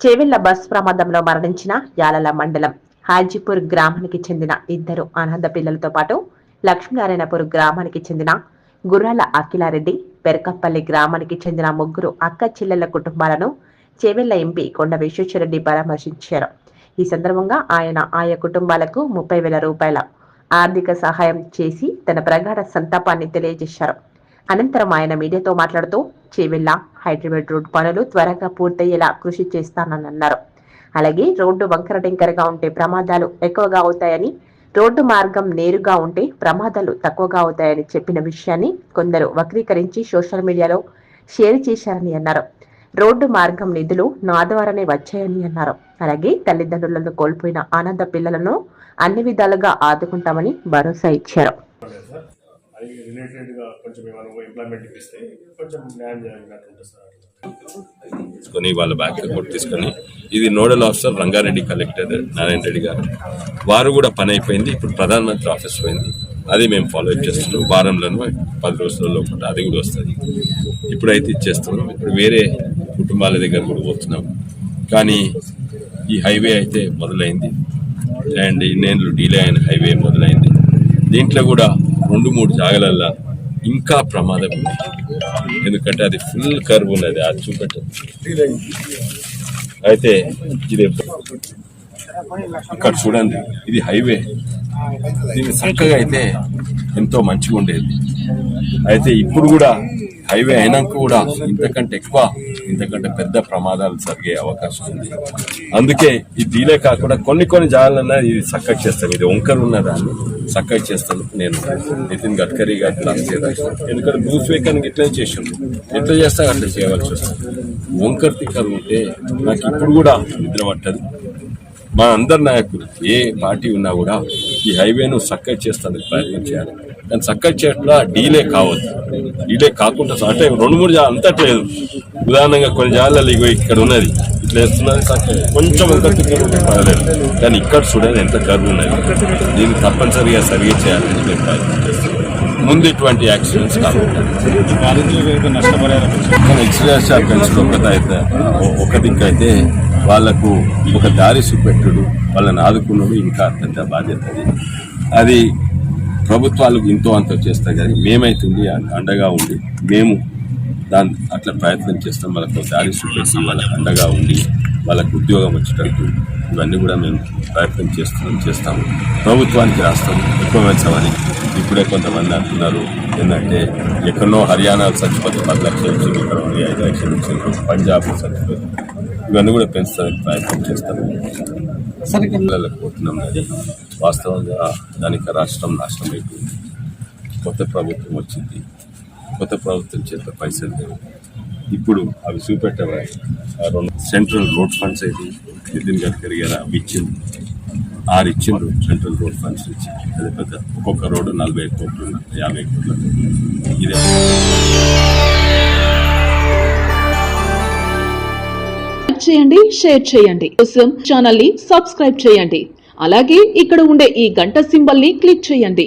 Chevella bus ప్రమాదంలో మరణించిన యాలల మండలం హాజీపూర్ గ్రామానికి చెందిన ఇద్దరు అనాథ పిల్లలతో పాటు లక్ష్మీనారాయణపూర్ గ్రామానికి చెందిన గుర్రాల అఖిలారెడ్డి పెరకపల్లి గ్రామానికి చెందిన ముగ్గురు అక్క చెల్లెళ్ళ కుటుంబాలను చేవెళ్ళ ఎంపీ కొండ విశ్వేశ్వరరెడ్డి పరామర్శించారు. ఈ సందర్భంగా ఆయన ఆయా కుటుంబాలకు ముప్పై వేల రూపాయల ఆర్థిక సహాయం చేసి తన ప్రగాఢ సంతాపాన్ని తెలియజేశారు. అనంతరం ఆయన మీడియాతో మాట్లాడుతూ చేవెళ్ళ హైదరాబాద్ రోడ్ పనులు త్వరగా పూర్తయ్యేలా కృషి చేస్తానని అన్నారు. అలాగే రోడ్డు వంకర టింకరగా ఉంటే ప్రమాదాలు ఎక్కువగా అవుతాయని రోడ్డు మార్గం నేరుగా ఉంటే ప్రమాదాలు తక్కువగా అవుతాయని చెప్పిన విషయాన్ని కొందరు వక్రీకరించి సోషల్ మీడియాలో షేర్ చేశారని అన్నారు. రోడ్డు మార్గం నిధులు నా ద్వారానే వచ్చాయని అన్నారు. అలాగే తల్లిదండ్రులను కోల్పోయిన ఆనంద పిల్లలను అన్ని విధాలుగా ఆదుకుంటామని భరోసా ఇచ్చారు. అది రిలేటెడ్గా కొంచెం ఏమైనా ఎంప్లాయ్మెంట్ ఇప్పిస్తే కొంచెం న్యాయం జరిగినట్టు ఉంటుంది సార్. తీసుకొని వాళ్ళ బ్యాక్ రిపోర్ట్ తీసుకొని ఇది nodal officer Rangareddy collector Narayana Reddy గారు. వారు కూడా పని అయిపోయింది ఇప్పుడు ప్రధానమంత్రి ఆఫీస్ పోయింది. అది మేము ఫాలో అప్ చేస్తున్నాం. వారంలోనూ పది రోజులలో ఒకటి అది కూడా వస్తుంది. ఇప్పుడైతే ఇచ్చేస్తున్నాం. ఇప్పుడు వేరే కుటుంబాల దగ్గర కూడా పోతున్నాం. కానీ ఈ హైవే అయితే మొదలైంది. అండ్ ఇన్నేళ్ళు డీలే అయిన హైవే మొదలైంది. దీంట్లో కూడా రెండు మూడు జాగలల్లో ఇంకా ప్రమాదం ఉంది. ఎందుకంటే అది ఫుల్ కర్వ్ ఉన్నది అది చూపెట్టదు. అయితే ఇది ఇక్కడ చూడండి ఇది హైవే. దీన్ని చక్కగా అయితే ఎంతో మంచిగా ఉండేది. అయితే ఇప్పుడు కూడా హైవే అయినాక కూడా ఇంతకంటే ఎక్కువ ఇంతకంటే పెద్ద ప్రమాదాలు జరిగే అవకాశం ఉంది. అందుకే ఈ దీనే కాకుండా కొన్ని కొన్ని జాగాలన్నా ఇది చక్కగా చేస్తాం. ఇది వంకరు ఉన్నదాన్ని చక్కగా చేస్తాను నేను. నితిన్ గడ్కరీ గారికి లాస్ట్ ఇయర్ ఎందుకంటే బ్రూస్ వేకానికి ఇట్లా చేసిండు ఎట్లా చేస్తా అట్లా చేయవలసి వస్తుంది. వంకర్ తిక్కర్ ఉంటే నాకు ఇప్పుడు కూడా నిద్ర పట్టదు. మా అందరి నాయకులు ఏ పార్టీ ఉన్నా కూడా ఈ హైవేను చక్కగా చేస్తానికి ప్రయత్నం చేయాలి. కానీ చక్కగా చేయట్లా డీలే కావద్దు. డీలే కాకుండా అంటే రెండు మూడు అంతట్లేదు. ఉదాహరణంగా కొన్ని జాగాలలో ఇగో ఇక్కడ ఉన్నది. ఇట్లా కొంచెం ఒక పర్వాలేదు. కానీ ఇక్కడ చూడండి ఎంత కరువు ఉన్నది. దీన్ని తప్పనిసరిగా సరిగా చేయాలని చెప్పాలి. ముందు ఇటువంటి యాక్సిడెంట్స్ కాకుండా. కానీ ఎక్స్ప్రెస్ పెన్షన్ ఒకటి అయితే ఒక దిక్కు అయితే వాళ్ళకు ఒక దారి చూపెట్టుడు వాళ్ళని ఆదుకున్నాడు ఇంకా పెద్ద బాధ్యత అది. అది ప్రభుత్వాలు ఇంతో అంత చేస్తాయి కానీ మేమైతుంది అండగా ఉండి మేము దాన్ని అట్లా ప్రయత్నం చేస్తాం. వాళ్ళకు దారి చూపెట్టి వాళ్ళకి అండగా ఉండి వాళ్ళకు ఉద్యోగం వచ్చేటట్టు ఇవన్నీ కూడా మేము ప్రయత్నం చేస్తున్నాం చేస్తాము. ప్రభుత్వానికి రాస్తాం. ఎక్కువ పెంచమని ఇప్పుడే కొంతమంది అంటున్నారు. ఏంటంటే ఎక్కడో హర్యానా చచ్చిపోతే పది లక్షలు వచ్చింది ఇక్కడ ఉంది ఐదు లక్షలు వచ్చింది పంజాబ్ చచ్చిపోతే ఇవన్నీ కూడా పెంచడానికి ప్రయత్నం చేస్తాము పిల్లలకు పోతున్నాం వాస్తవంగా దానికి రాష్ట్రం నాశనం అయిపోయింది. కొత్త ప్రభుత్వం వచ్చింది. కొత్త ప్రభుత్వం చేత పైసలు లేవు. ఇప్పుడు అవి చూపెట్టవా? ఆ రెండు సెంట్రల్ రోడ్ ఫండ్స్ అయితే నితిన్ గడ్కరీ గారు అవి ఇచ్చింది ఆరు ఇచ్చిండ్రు సెంట్రల్ రోడ్ ఫండ్స్ ఇచ్చి అదే పెద్ద ఒక్కొక్క రోడ్డు నలభై కోట్లు యాభై కోట్లు ఇదే. చేయండి షేర్ చేయండి. కోసం ఛానల్ని సబ్స్క్రైబ్ చేయండి. అలాగే ఇక్కడ ఉండే ఈ గంట సింబల్ని క్లిక్ చేయండి.